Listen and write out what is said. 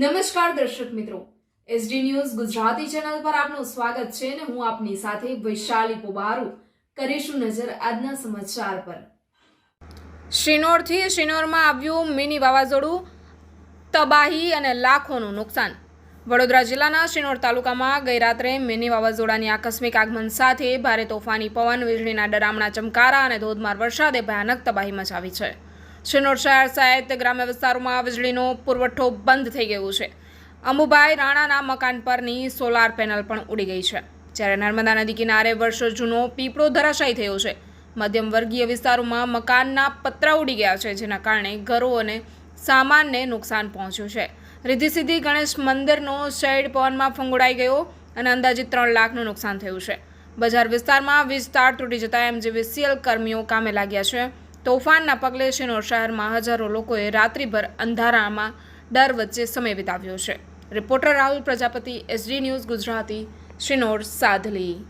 નમસ્કાર દર્શક મિત્રો. એસડી ન્યૂઝ ગુજરાતી ચેનલ પર આપનું સ્વાગત છે અને હું આપની સાથે વૈશાલી પોબારુ કરીશું નજર આજના સમાચાર પર. શ્રીનોરથી શ્રીનોરમાં આવ્યું મિની વાવાઝોડું, તબાહી અને લાખોનું નુકસાન. વડોદરા જિલ્લાના શ્રીનોર તાલુકામાં ગઈરાત્રે મિની વાવાઝોડાની આકસ્મિક આગમન સાથે ભારે તોફાની પવન, વીજળીના ડરામણા ચમકારા અને ધોધમાર વરસાદે ભયાનક તબાહી મચાવી છે. શિનોર શહેર સહિત ગ્રામ્ય વિસ્તારોમાં વીજળીનો પુરવઠો બંધ થઈ ગયો છે. અંબુભાઈ રાણાના મકાન પરની સોલાર પેનલ પણ ઉડી ગઈ છે. જ્યારે નર્મદા નદી કિનારે વર્ષો જૂનો પીપળો ધરાશાયી થયો છે. મધ્યમ વર્ગીય વિસ્તારોમાં મકાનના પતરા ઉડી ગયા છે, જેના કારણે ઘરો અને સામાનને નુકસાન પહોંચ્યું છે. રીધી સીધી ગણેશ મંદિરનો શેડ પવનમાં ફંગોળાઈ ગયો અને અંદાજીત ત્રણ લાખનું નુકસાન થયું છે. બજાર વિસ્તારમાં વીજ તાર તૂટી જતા એમજીવીસીએલ કર્મીઓ કામે લાગ્યા છે. તોફાનના પગલે શિનોર શહેરમાં હજારો લોકોએ રાત્રિભર અંધારામાં ડર વચ્ચે સમય વિતાવ્યો છે. Reporter Rahul Prajapati, SD news Gujarati, Sinor Sadhli.